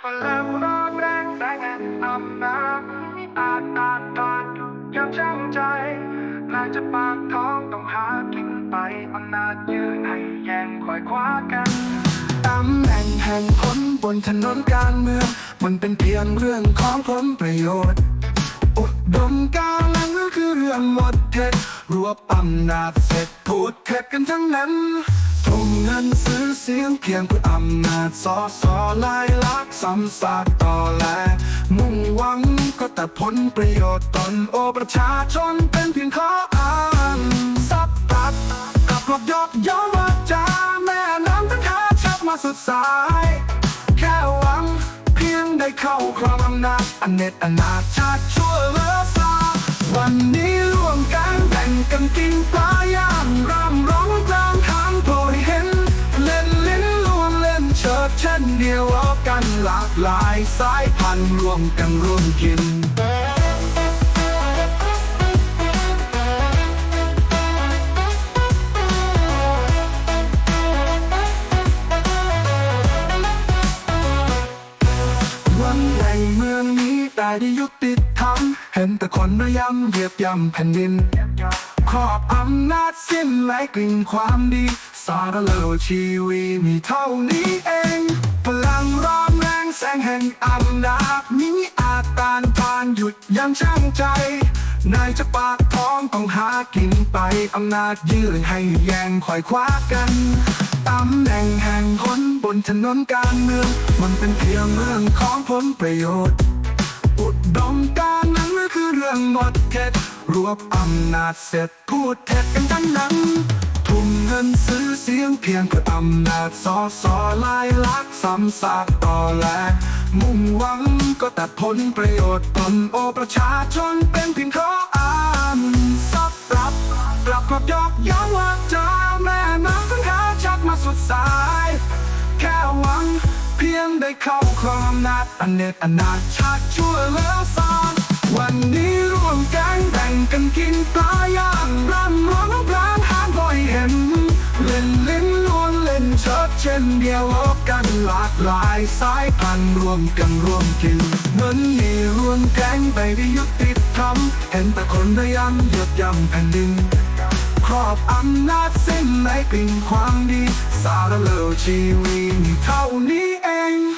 จอาจอาจตานยังช่างใจนายจะปากท้องต้องหากินไปอำนาจยืนให้แย่งคอยคว้ากันตำแหน่งแห่งคนบนถนนการเมือง มันเป็นเพียงเรื่องของผลประโยชน์อุดมการณ์นั้นก็คือเรื่องหมดเท็จรวบอำนาจเสร็จพูดเท็จกันทั้งนั้น เงินซื้อเสียงเพียงเพื่ออำนาจสอสอลายลักษณ์ซ้ำซากต่อแล มุ่งหวังก็แต่ผลประโยชน์ตนโอประชาชนเป็นเพียงข้ออ้างสับตัดกับรบยกย่อวาจาแม่น้ำทั้งขาชักมาสุดสาย แค่หวังเพียงได้เข้าครองอำนาจอันเน็ตอนาชาติชั่วเลือซาวันนี้ร่วมกันแบ่งกันกินปลา เดียวล้อกันหลากหลายสายพันธุ์รวมกันร่วมกิน วันแห่งเมืองนี้แต่ได้ยุติธรรมเห็นแต่คนระยำเหยียบย่ำแผ่นดินครอบอำนาจสิ้นไร้กลิ่นความดี สารเลวชีวีมีเท่านี้เอง พลังร้อนแรงแสงแห่งอำนาจมีอาจตานทานหยุดยังช่างใจ นายจะปากท้องต้องหากินไปอำนาจยืนให้แย่งคอยคว้ากันตำแหน่งแห่งคนบนถนนการเมือง มันเป็นเพียงเรื่องของผลประโยชน์ อุดมการนั้นก็คือเรื่องหมดเท็จรวบอำนาจเสร็จพูดเท็จกันทั้งนั้น ทุ่มเงินซื้อเสียงเพียงเพื่ออำนาจสอสอลายลักษณ์ซ้ำซากต่อแลมุ่งหวังก็แต่ผลประโยชน์ตนโอประชาชนเป็นเพียงข้ออ้างซับรับกลับกลับยอกย้อนว่าจาแม่น้ำทั้งขาชักมาสุดสาย แค่หวังเพียงได้เข้าครองอำนาจอันเนตอนาจชาติชั่วแล้วซ้อนวันนี้ร่วมกัน ล่นเช่นเดียวกันหลากหลายสายพันธุ์รวมกันรวมกินเหมือนนี่รวมแก๊งไปได้ยุติธรรมเห็นแต่คนระยำหยดยำแผ่นดินครอบอำนาจสิ้นในกลิ่นความดี สารเลวชีวีมีเท่านี้เอง